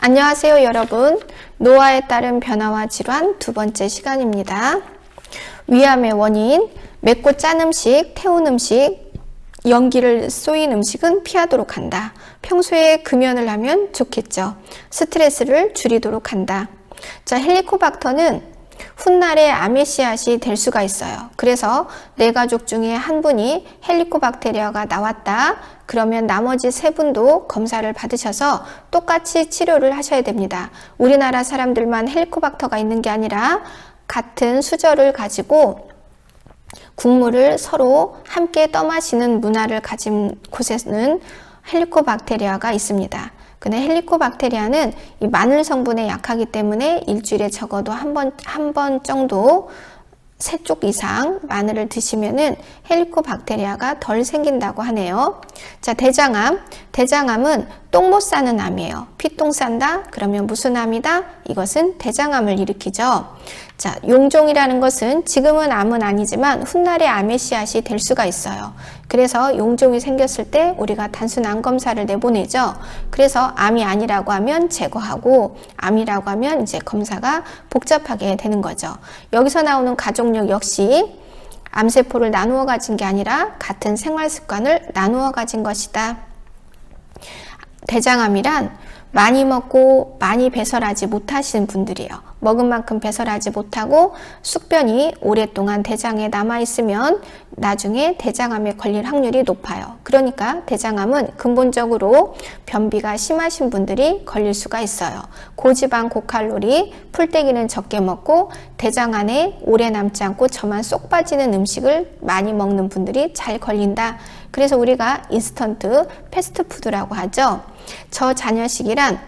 안녕하세요, 여러분. 노화에 따른 변화와 질환 두 번째 시간입니다. 위암의 원인, 맵고 짠 음식, 태운 음식, 연기를 쏘인 음식은 피하도록 한다. 평소에 금연을 하면 좋겠죠. 스트레스를 줄이도록 한다. 자, 헬리코박터는 훗날에 씨앗이 될 수가 있어요. 그래서 내 가족 중에 한 분이 헬리코박테리아가 나왔다. 그러면 나머지 세 분도 검사를 받으셔서 똑같이 치료를 하셔야 됩니다. 우리나라 사람들만 헬리코박터가 있는 게 아니라 같은 수저를 가지고 국물을 서로 함께 떠마시는 문화를 가진 곳에는 헬리코박테리아가 있습니다. 근데 헬리코박테리아는 이 마늘 성분에 약하기 때문에 일주일에 적어도 한 번, 한 번 정도 세 쪽 이상 마늘을 드시면은 헬리코박테리아가 덜 생긴다고 하네요. 자, 대장암. 대장암은 똥 못 싸는 암이에요. 피똥 싼다? 그러면 무슨 암이다? 이것은 대장암을 일으키죠. 자, 용종이라는 것은 지금은 암은 아니지만 훗날에 암의 씨앗이 될 수가 있어요. 그래서 용종이 생겼을 때 우리가 단순 암 검사를 내보내죠. 그래서 암이 아니라고 하면 제거하고 암이라고 하면 이제 검사가 복잡하게 되는 거죠. 여기서 나오는 가족력 역시 암세포를 나누어 가진 게 아니라 같은 생활 습관을 나누어 가진 것이다. 대장암이란 많이 먹고 많이 배설하지 못하시는 분들이에요. 먹은 만큼 배설하지 못하고 숙변이 오랫동안 대장에 남아있으면 나중에 대장암에 걸릴 확률이 높아요. 그러니까 대장암은 근본적으로 변비가 심하신 분들이 걸릴 수가 있어요. 고지방, 고칼로리, 풀떼기는 적게 먹고 대장 안에 오래 남지 않고 저만 쏙 빠지는 음식을 많이 먹는 분들이 잘 걸린다. 그래서 우리가 인스턴트 패스트푸드라고 하죠. 저자녀식이란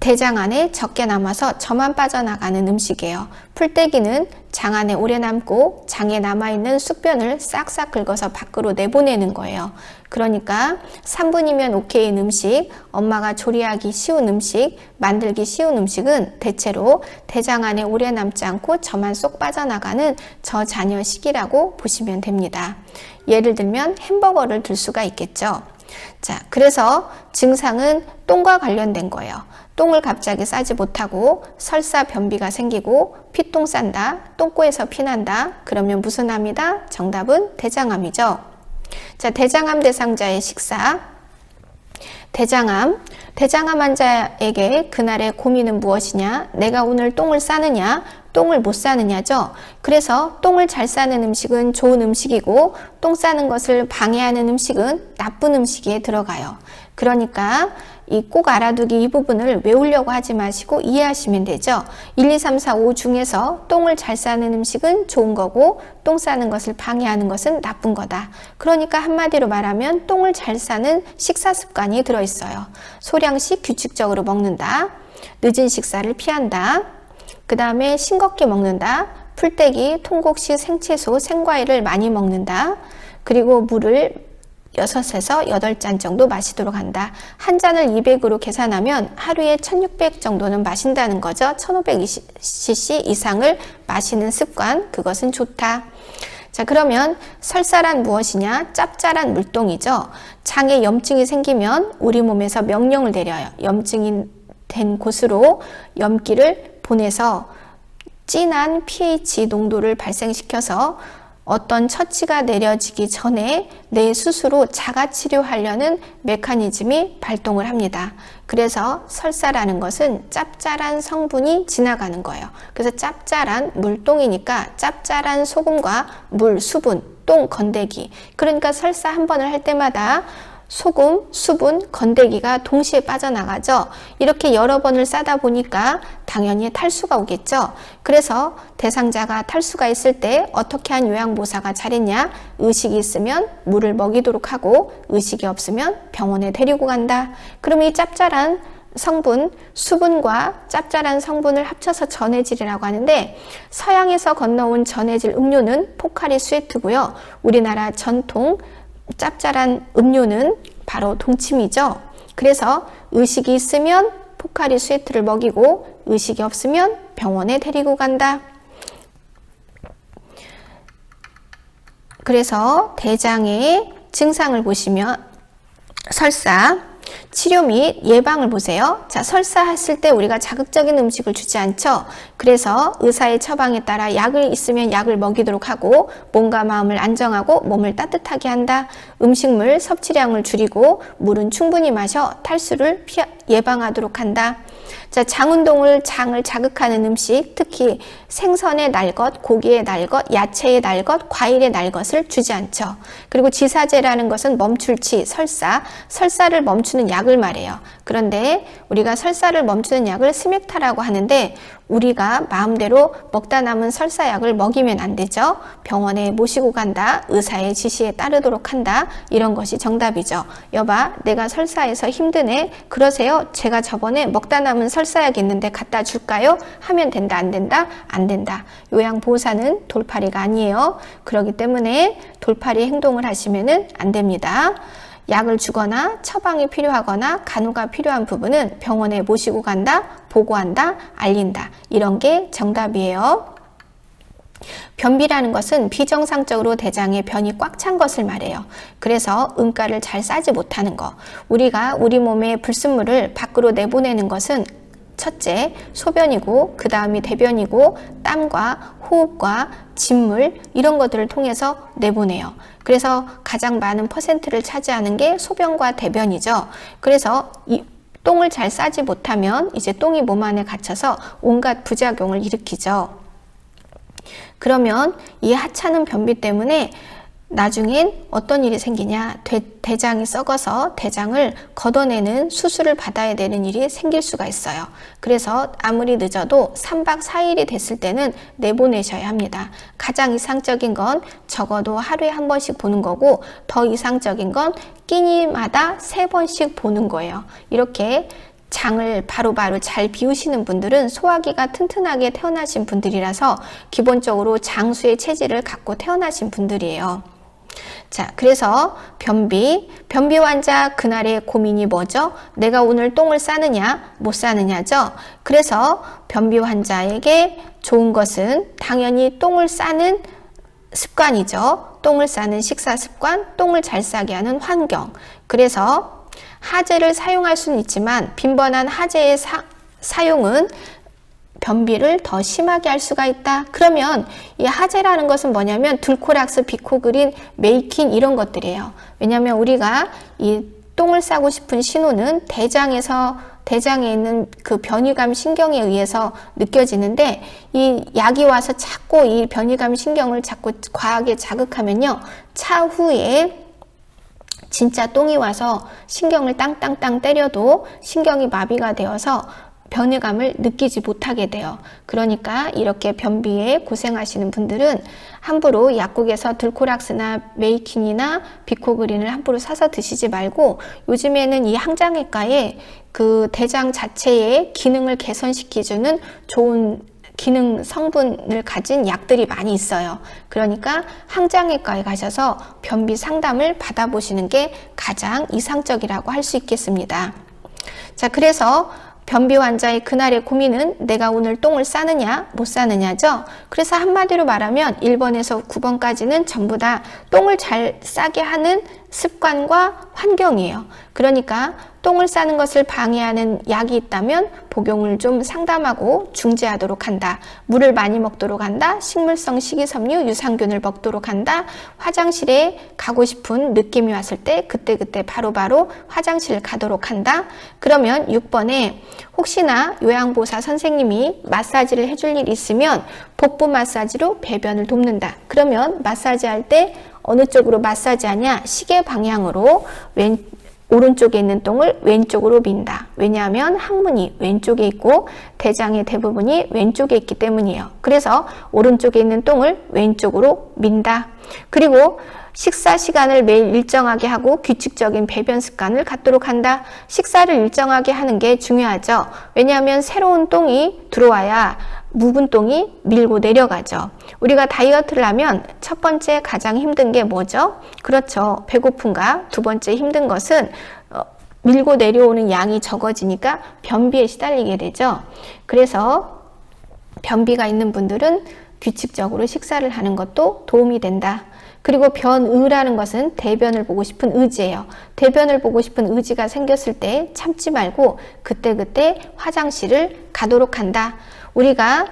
대장 안에 적게 남아서 저만 빠져나가는 음식이에요. 풀떼기는 장 안에 오래 남고 장에 남아있는 숙변을 싹싹 긁어서 밖으로 내보내는 거예요. 그러니까 3분이면 오케이인 음식, 엄마가 조리하기 쉬운 음식, 만들기 쉬운 음식은 대체로 대장 안에 오래 남지 않고 저만 쏙 빠져나가는 저자녀식이라고 보시면 됩니다. 예를 들면 햄버거를 들 수가 있겠죠. 자, 그래서 증상은 똥과 관련된 거예요. 똥을 갑자기 싸지 못하고 설사 변비가 생기고 피똥 싼다, 똥꼬에서 피난다. 그러면 무슨 암이다? 정답은 대장암이죠. 자, 대장암 대상자의 식사. 대장암. 대장암 환자에게 그날의 고민은 무엇이냐? 내가 오늘 똥을 싸느냐? 똥을 못 싸느냐죠. 그래서 똥을 잘 싸는 음식은 좋은 음식이고 똥 싸는 것을 방해하는 음식은 나쁜 음식에 들어가요. 그러니까 이 꼭 알아두기 이 부분을 외우려고 하지 마시고 이해하시면 되죠. 1, 2, 3, 4, 5 중에서 똥을 잘 싸는 음식은 좋은 거고 똥 싸는 것을 방해하는 것은 나쁜 거다. 그러니까 한마디로 말하면 똥을 잘 싸는 식사 습관이 들어있어요. 소량씩 규칙적으로 먹는다. 늦은 식사를 피한다. 그 다음에 싱겁게 먹는다. 풀떼기, 통곡시, 생채소, 생과일을 많이 먹는다. 그리고 물을 6에서 8잔 정도 마시도록 한다. 한 잔을 200으로 계산하면 하루에 1600 정도는 마신다는 거죠. 1500cc 이상을 마시는 습관, 그것은 좋다. 자, 그러면 설사란 무엇이냐? 짭짤한 물동이죠. 장에 염증이 생기면 우리 몸에서 명령을 내려요. 염증이 된 곳으로 염기를 보내서 진한 pH 농도를 발생시켜서 어떤 처치가 내려지기 전에 내 스스로 자가 치료하려는 메커니즘이 발동을 합니다. 그래서 설사라는 것은 짭짤한 성분이 지나가는 거예요. 그래서 짭짤한 물똥이니까 짭짤한 소금과 물, 수분, 똥, 건더기. 그러니까 설사 한 번을 할 때마다 소금, 수분, 건더기가 동시에 빠져나가죠. 이렇게 여러 번을 싸다 보니까 당연히 탈수가 오겠죠. 그래서 대상자가 탈수가 있을 때 어떻게 한 요양보사가 잘했냐? 의식이 있으면 물을 먹이도록 하고 의식이 없으면 병원에 데리고 간다. 그럼 이 짭짤한 성분, 수분과 짭짤한 성분을 합쳐서 전해질이라고 하는데 서양에서 건너온 전해질 음료는 포카리 스웨트고요. 우리나라 전통 짭짤한 음료는 바로 동치미죠. 그래서 의식이 있으면 포카리 스웨트를 먹이고 의식이 없으면 병원에 데리고 간다. 그래서 대장의 증상을 보시면 설사, 치료 및 예방을 보세요. 자, 설사했을 때 우리가 자극적인 음식을 주지 않죠. 그래서 의사의 처방에 따라 약을 있으면 약을 먹이도록 하고 몸과 마음을 안정하고 몸을 따뜻하게 한다. 음식물 섭취량을 줄이고 물은 충분히 마셔 탈수를 피하, 예방하도록 한다. 자, 장 운동을 장을 자극하는 음식, 특히 생선의 날 것, 고기의 날 것, 야채의 날 것, 과일의 날 것을 주지 않죠. 그리고 지사제라는 것은 멈출치, 설사, 설사를 멈추는 약을 말해요. 그런데 우리가 설사를 멈추는 약을 스맥타라고 하는데 우리가 마음대로 먹다 남은 설사약을 먹이면 안 되죠. 병원에 모시고 간다. 의사의 지시에 따르도록 한다. 이런 것이 정답이죠. 여봐, 내가 설사해서 힘드네. 그러세요. 제가 저번에 먹다 남은 설사약 있는데 갖다 줄까요? 하면 된다, 안 된다? 안 된다. 요양보호사는 돌팔이가 아니에요. 그렇기 때문에 돌팔이 행동을 하시면은 안 됩니다. 약을 주거나 처방이 필요하거나 간호가 필요한 부분은 병원에 모시고 간다, 보고한다, 알린다. 이런 게 정답이에요. 변비라는 것은 비정상적으로 대장에 변이 꽉 찬 것을 말해요. 그래서 응가를 잘 싸지 못하는 거. 우리가 우리 몸의 불순물을 밖으로 내보내는 것은 첫째, 소변이고, 그 다음이 대변이고, 땀과 호흡과 진물, 이런 것들을 통해서 내보내요. 그래서 가장 많은 퍼센트를 차지하는 게 소변과 대변이죠. 그래서 이 똥을 잘 싸지 못하면 이제 똥이 몸 안에 갇혀서 온갖 부작용을 일으키죠. 그러면 이 하찮은 변비 때문에 나중엔 어떤 일이 생기냐? 대, 장이 썩어서 대장을 걷어내는 수술을 받아야 되는 일이 생길 수가 있어요. 그래서 아무리 늦어도 3박 4일이 됐을 때는 내보내셔야 합니다. 가장 이상적인 건 적어도 하루에 한 번씩 보는 거고 더 이상적인 건 끼니마다 세 번씩 보는 거예요. 이렇게 장을 바로바로 바로 잘 비우시는 분들은 소화기가 튼튼하게 태어나신 분들이라서 기본적으로 장수의 체질을 갖고 태어나신 분들이에요. 자, 그래서 변비, 변비 환자 그날의 고민이 뭐죠? 내가 오늘 똥을 싸느냐, 못 싸느냐죠? 그래서 변비 환자에게 좋은 것은 당연히 똥을 싸는 습관이죠. 똥을 싸는 식사 습관, 똥을 잘 싸게 하는 환경. 그래서 하재를 사용할 수는 있지만 빈번한 하재의 사, 사용은 변비를 더 심하게 할 수가 있다. 그러면 이 하재라는 것은 뭐냐면 둘코락스, 비코그린, 메이킨 이런 것들이에요. 왜냐하면 우리가 이 똥을 싸고 싶은 신호는 대장에서 대장에 있는 그 변이감 신경에 의해서 느껴지는데 이 약이 와서 자꾸 이 변이감 신경을 자꾸 과하게 자극하면요 차후에 진짜 똥이 와서 신경을 땅땅땅 때려도 신경이 마비가 되어서 변이감을 느끼지 못하게 돼요. 그러니까 이렇게 변비에 고생하시는 분들은 함부로 약국에서 들코락스나 메이킨이나 비코그린을 함부로 사서 드시지 말고 요즘에는 이 항장외과에 그 대장 자체의 기능을 개선시켜주는 좋은 기능 성분을 가진 약들이 많이 있어요. 그러니까 항장외과에 가셔서 변비 상담을 받아보시는 게 가장 이상적이라고 할 수 있겠습니다. 자, 그래서 변비 환자의 그날의 고민은 내가 오늘 똥을 싸느냐 못 싸느냐죠. 그래서 한마디로 말하면 1번에서 9번까지는 전부 다 똥을 잘 싸게 하는 습관과 환경이에요. 그러니까 똥을 싸는 것을 방해하는 약이 있다면 복용을 좀 상담하고 중지하도록 한다. 물을 많이 먹도록 한다. 식물성 식이섬유, 유산균을 먹도록 한다. 화장실에 가고 싶은 느낌이 왔을 때 그때그때 바로바로 화장실 가도록 한다. 그러면 6번에 혹시나 요양보사 선생님이 마사지를 해줄 일 있으면 복부 마사지로 배변을 돕는다. 그러면 마사지할 때 어느 쪽으로 마사지하냐? 시계 방향으로 왼 오른쪽에 있는 똥을 왼쪽으로 민다. 왜냐하면 항문이 왼쪽에 있고 대장의 대부분이 왼쪽에 있기 때문이에요. 그래서 오른쪽에 있는 똥을 왼쪽으로 민다. 그리고 식사 시간을 매일 일정하게 하고 규칙적인 배변 습관을 갖도록 한다. 식사를 일정하게 하는 게 중요하죠. 왜냐하면 새로운 똥이 들어와야 똥이 밀고 내려가죠. 우리가 다이어트를 하면 첫 번째 가장 힘든 게 뭐죠? 그렇죠. 배고픈가? 두 번째 힘든 것은 어, 밀고 내려오는 양이 적어지니까 변비에 시달리게 되죠. 그래서 변비가 있는 분들은 규칙적으로 식사를 하는 것도 도움이 된다. 그리고 변의라는 것은 대변을 보고 싶은 의지예요. 대변을 보고 싶은 의지가 생겼을 때 참지 말고 그때그때 화장실을 가도록 한다. 우리가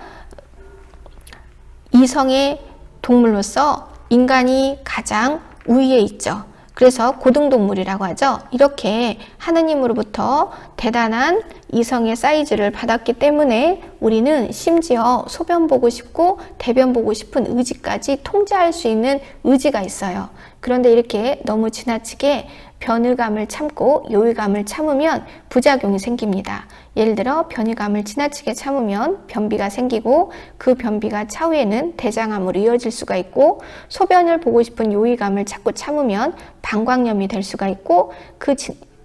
이성의 동물로서 인간이 가장 우위에 있죠. 그래서 고등동물이라고 하죠. 이렇게 하느님으로부터 대단한 이성의 사이즈를 받았기 때문에 우리는 심지어 소변 보고 싶고 대변 보고 싶은 의지까지 통제할 수 있는 의지가 있어요. 그런데 이렇게 너무 지나치게 변의감을 참고 요의감을 참으면 부작용이 생깁니다. 예를 들어 변이감을 지나치게 참으면 변비가 생기고 그 변비가 차후에는 대장암으로 이어질 수가 있고 소변을 보고 싶은 요의감을 자꾸 참으면 방광염이 될 수가 있고 그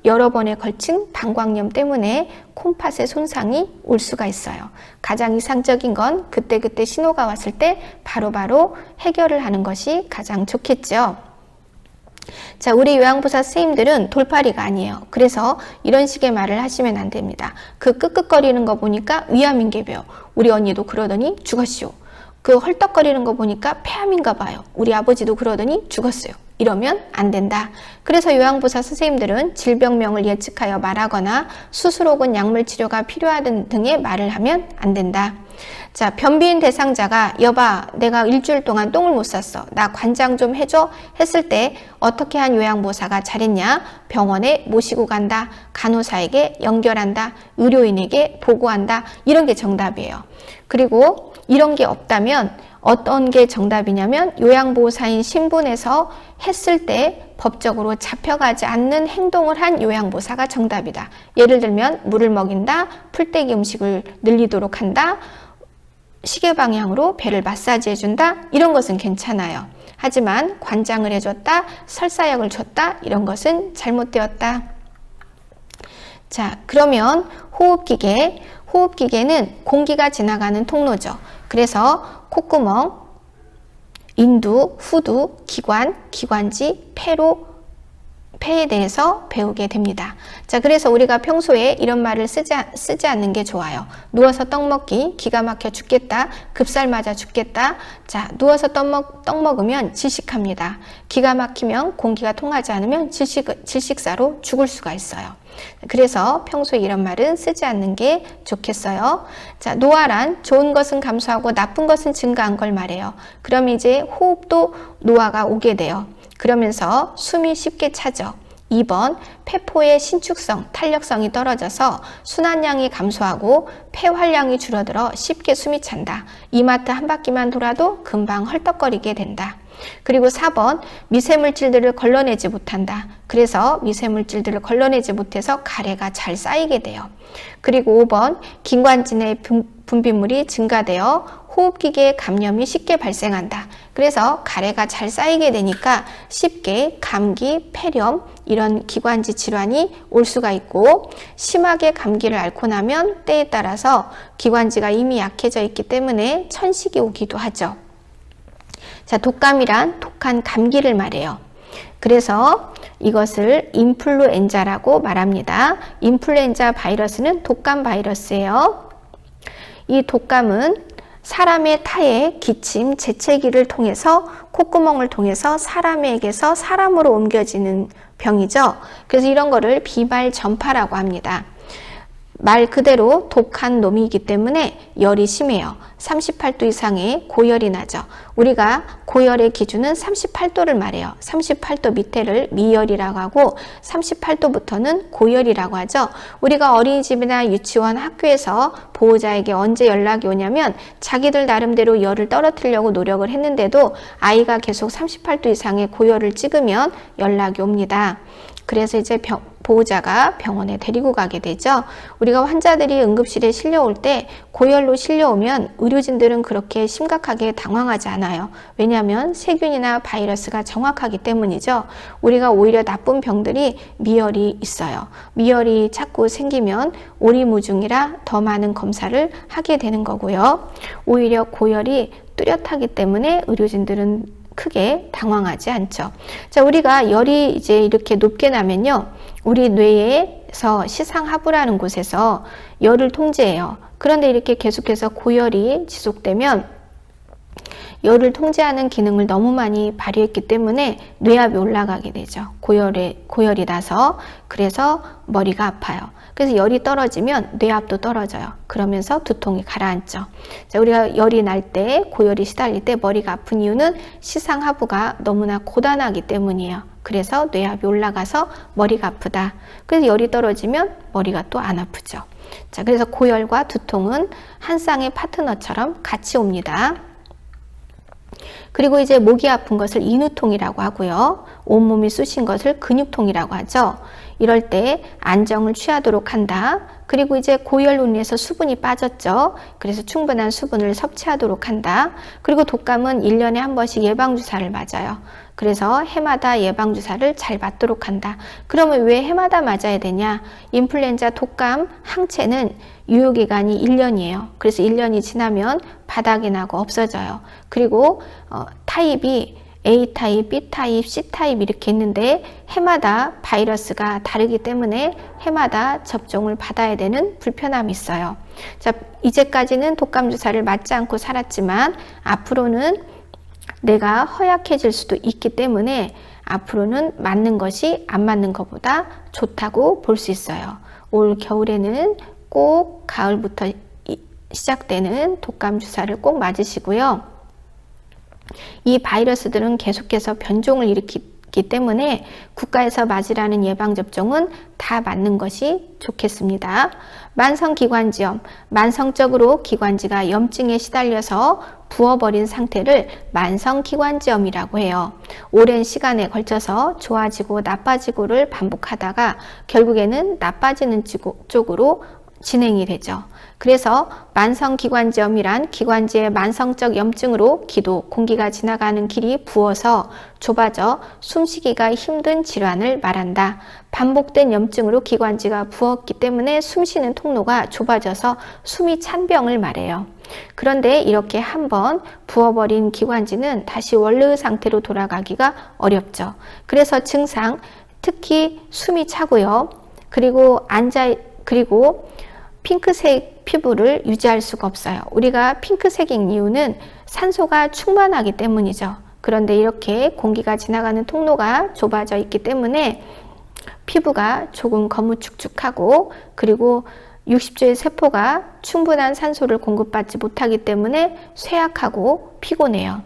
여러 번에 걸친 방광염 때문에 콩팥의 손상이 올 수가 있어요. 가장 이상적인 건 그때그때 신호가 왔을 때 바로바로 해결을 하는 것이 가장 좋겠죠. 자, 우리 요양보사 선생님들은 돌팔이가 아니에요. 그래서 이런 식의 말을 하시면 안 됩니다. 그 끄끄거리는 거 보니까 위암인계벼. 우리 언니도 그러더니 죽었시오. 그 헐떡거리는 거 보니까 폐암인가 봐요. 우리 아버지도 그러더니 죽었어요. 이러면 안 된다. 그래서 요양보사 선생님들은 질병명을 예측하여 말하거나 수술 혹은 약물 치료가 필요하든 등의 말을 하면 안 된다. 자, 변비인 대상자가 여봐, 내가 일주일 동안 똥을 못 쌌어. 나 관장 좀 해줘. 했을 때 어떻게 한 요양보사가 잘했냐? 병원에 모시고 간다. 간호사에게 연결한다. 의료인에게 보고한다. 이런 게 정답이에요. 그리고 이런 게 없다면 어떤 게 정답이냐면 요양보호사인 신분에서 했을 때 법적으로 잡혀가지 않는 행동을 한 요양보사가 정답이다. 예를 들면 물을 먹인다, 풀떼기 음식을 늘리도록 한다, 시계 방향으로 배를 마사지 해준다 이런 것은 괜찮아요. 하지만 관장을 해줬다, 설사약을 줬다 이런 것은 잘못되었다. 자, 그러면 호흡기계, 호흡기계는 공기가 지나가는 통로죠. 그래서 콧구멍, 인두, 후두, 기관, 기관지, 폐로, 폐에 대해서 배우게 됩니다. 자, 그래서 우리가 평소에 이런 말을 쓰지, 쓰지 않는 게 좋아요. 누워서 떡 먹기, 기가 막혀 죽겠다, 급살 맞아 죽겠다. 자, 누워서 떡, 먹, 떡 먹으면 질식합니다. 기가 막히면 공기가 통하지 않으면 질식, 질식사로 죽을 수가 있어요. 그래서 평소에 이런 말은 쓰지 않는 게 좋겠어요. 자, 노화란 좋은 것은 감소하고 나쁜 것은 증가한 걸 말해요. 그럼 이제 호흡도 노화가 오게 돼요. 그러면서 숨이 쉽게 차죠. 2번 폐포의 신축성, 탄력성이 떨어져서 순환량이 감소하고 폐활량이 줄어들어 쉽게 숨이 찬다. 이마트 한 바퀴만 돌아도 금방 헐떡거리게 된다. 그리고 4번 미세물질들을 걸러내지 못한다. 그래서 미세물질들을 걸러내지 못해서 가래가 잘 쌓이게 돼요. 그리고 5번 긴관진의 분비물이 증가되어 호흡기계 감염이 쉽게 발생한다. 그래서 가래가 잘 쌓이게 되니까 쉽게 감기, 폐렴 이런 기관지 질환이 올 수가 있고 심하게 감기를 앓고 나면 때에 따라서 기관지가 이미 약해져 있기 때문에 천식이 오기도 하죠. 자, 독감이란 독한 감기를 말해요. 그래서 이것을 인플루엔자라고 말합니다. 인플루엔자 바이러스는 독감 바이러스예요. 이 독감은 사람의 타에 기침, 재채기를 통해서 콧구멍을 통해서 사람에게서 사람으로 옮겨지는 병이죠. 그래서 이런 거를 비말 전파라고 합니다. 말 그대로 독한 놈이기 때문에 열이 심해요. 38도 이상의 고열이 나죠. 우리가 고열의 기준은 38도를 말해요. 38도 밑에를 미열이라고 하고 38도부터는 고열이라고 하죠. 우리가 어린이집이나 유치원, 학교에서 보호자에게 언제 연락이 오냐면 자기들 나름대로 열을 떨어뜨리려고 노력을 했는데도 아이가 계속 38도 이상의 고열을 찍으면 연락이 옵니다. 그래서 이제 병, 보호자가 병원에 데리고 가게 되죠. 우리가 환자들이 응급실에 실려올 때 고열로 실려오면 의료진들은 그렇게 심각하게 당황하지 않아요. 왜냐하면 세균이나 바이러스가 정확하기 때문이죠. 우리가 오히려 나쁜 병들이 미열이 있어요. 미열이 자꾸 생기면 오리무중이라 더 많은 검사를 하게 되는 거고요. 오히려 고열이 뚜렷하기 때문에 의료진들은 크게 당황하지 않죠. 자, 우리가 열이 이제 이렇게 높게 나면요. 우리 뇌에서 시상하부라는 곳에서 열을 통제해요. 그런데 이렇게 계속해서 고열이 지속되면 열을 통제하는 기능을 너무 많이 발휘했기 때문에 뇌압이 올라가게 되죠. 고열에 고열이 나서 그래서 머리가 아파요. 그래서 열이 떨어지면 뇌압도 떨어져요. 그러면서 두통이 가라앉죠. 자, 우리가 열이 날 때, 고열이 시달릴 때 머리가 아픈 이유는 시상하부가 너무나 고단하기 때문이에요. 그래서 뇌압이 올라가서 머리가 아프다. 그래서 열이 떨어지면 머리가 또 안 아프죠. 자, 그래서 고열과 두통은 한 쌍의 파트너처럼 같이 옵니다. 그리고 이제 목이 아픈 것을 인후통이라고 하고요. 온몸이 쑤신 것을 근육통이라고 하죠. 이럴 때 안정을 취하도록 한다. 그리고 이제 고열로 인해서 수분이 빠졌죠. 그래서 충분한 수분을 섭취하도록 한다. 그리고 독감은 1년에 한 번씩 예방주사를 맞아요. 그래서 해마다 예방주사를 잘 맞도록 한다. 그러면 왜 해마다 맞아야 되냐? 인플루엔자 독감 항체는 유효기간이 1년이에요. 그래서 1년이 지나면 바닥이 나고 없어져요. 그리고 어, 타입이 A타입, B타입, C타입 이렇게 있는데 해마다 바이러스가 다르기 때문에 해마다 접종을 받아야 되는 불편함이 있어요. 자, 이제까지는 독감 주사를 맞지 않고 살았지만 앞으로는 내가 허약해질 수도 있기 때문에 앞으로는 맞는 것이 안 맞는 것보다 좋다고 볼 수 있어요. 올 겨울에는 꼭 가을부터 시작되는 독감 주사를 꼭 맞으시고요. 이 바이러스들은 계속해서 변종을 일으키기 때문에 국가에서 맞으라는 예방접종은 다 맞는 것이 좋겠습니다. 만성기관지염, 만성적으로 기관지가 염증에 시달려서 부어버린 상태를 만성기관지염이라고 해요. 오랜 시간에 걸쳐서 좋아지고 나빠지고를 반복하다가 결국에는 나빠지는 쪽으로 진행이 되죠. 그래서 만성기관지염이란 기관지의 만성적 염증으로 기도, 공기가 지나가는 길이 부어서 좁아져 숨쉬기가 힘든 질환을 말한다. 반복된 염증으로 기관지가 부었기 때문에 숨쉬는 통로가 좁아져서 숨이 찬 병을 말해요. 그런데 이렇게 한번 부어버린 기관지는 다시 원래의 상태로 돌아가기가 어렵죠. 그래서 증상, 특히 숨이 차고요. 그리고 앉아, 그리고 핑크색 피부를 유지할 수가 없어요. 우리가 핑크색인 이유는 산소가 충만하기 때문이죠. 그런데 이렇게 공기가 지나가는 통로가 좁아져 있기 때문에 피부가 조금 거무축축하고 그리고 60조의 세포가 충분한 산소를 공급받지 못하기 때문에 쇠약하고 피곤해요.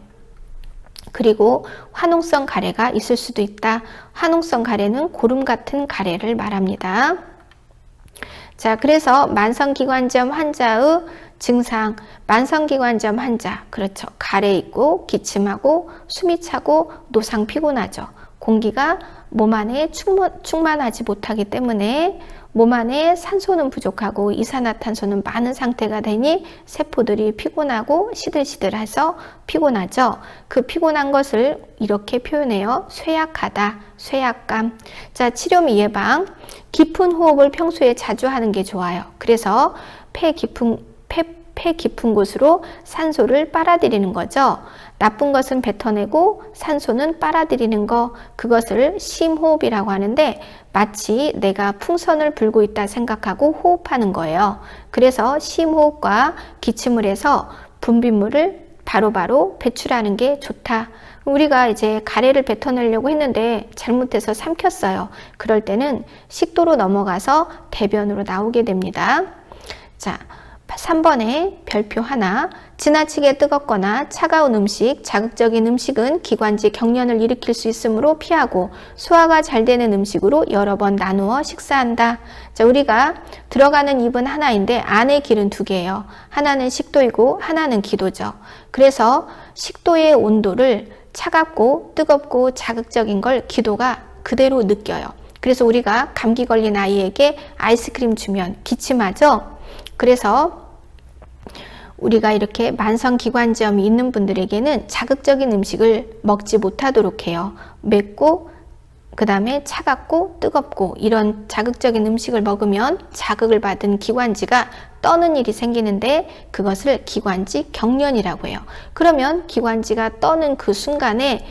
그리고 화농성 가래가 있을 수도 있다. 화농성 가래는 고름 같은 가래를 말합니다. 자, 그래서 만성기관지염 환자의 증상, 만성기관지염 환자, 그렇죠. 가래 있고, 기침하고, 숨이 차고, 노상 피곤하죠. 공기가 몸 안에 충만, 충만하지 못하기 때문에 몸 안에 산소는 부족하고 이산화탄소는 많은 상태가 되니 세포들이 피곤하고 시들시들해서 피곤하죠. 그 피곤한 것을 이렇게 표현해요. 쇠약하다, 쇠약감. 자, 치료미 예방. 깊은 호흡을 평소에 자주 하는 게 좋아요. 그래서 폐 깊은 폐, 폐 깊은 곳으로 산소를 빨아들이는 거죠. 나쁜 것은 뱉어내고 산소는 빨아들이는 거, 그것을 심호흡이라고 하는데 마치 내가 풍선을 불고 있다 생각하고 호흡하는 거예요. 그래서 심호흡과 기침을 해서 분비물을 바로바로 바로 배출하는 게 좋다. 우리가 이제 가래를 뱉어내려고 했는데 잘못해서 삼켰어요. 그럴 때는 식도로 넘어가서 대변으로 나오게 됩니다. 자, 3번에 별표 하나. 지나치게 뜨겁거나 차가운 음식, 자극적인 음식은 기관지 경련을 일으킬 수 있으므로 피하고 소화가 잘 되는 음식으로 여러 번 나누어 식사한다. 자, 우리가 들어가는 입은 하나인데 안에 길은 두 개예요. 하나는 식도이고 하나는 기도죠. 그래서 식도의 온도를 차갑고 뜨겁고 자극적인 걸 기도가 그대로 느껴요. 그래서 우리가 감기 걸린 아이에게 아이스크림 주면 기침하죠? 그래서 우리가 이렇게 만성기관지염이 있는 분들에게는 자극적인 음식을 먹지 못하도록 해요. 맵고 그 다음에 차갑고 뜨겁고 이런 자극적인 음식을 먹으면 자극을 받은 기관지가 떠는 일이 생기는데 그것을 기관지 경련이라고 해요. 그러면 기관지가 떠는 그 순간에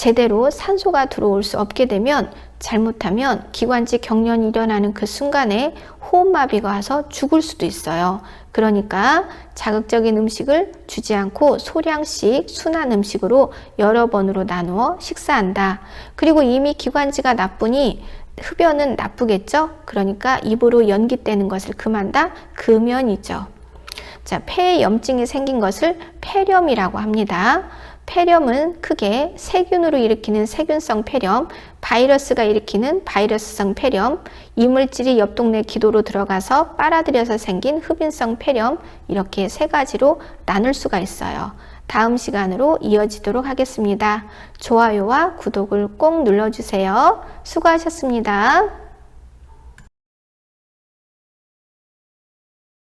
제대로 산소가 들어올 수 없게 되면 잘못하면 기관지 경련이 일어나는 그 순간에 호흡마비가 와서 죽을 수도 있어요. 그러니까 자극적인 음식을 주지 않고 소량씩 순한 음식으로 여러 번으로 나누어 식사한다. 그리고 이미 기관지가 나쁘니 흡연은 나쁘겠죠? 그러니까 입으로 연기 떼는 것을 금한다. 금연이죠. 자, 폐에 염증이 생긴 것을 폐렴이라고 합니다. 폐렴은 크게 세균으로 일으키는 세균성 폐렴, 바이러스가 일으키는 바이러스성 폐렴, 이물질이 옆 동네 기도로 들어가서 빨아들여서 생긴 흡인성 폐렴, 이렇게 세 가지로 나눌 수가 있어요. 다음 시간으로 이어지도록 하겠습니다. 좋아요와 구독을 꼭 눌러주세요. 수고하셨습니다.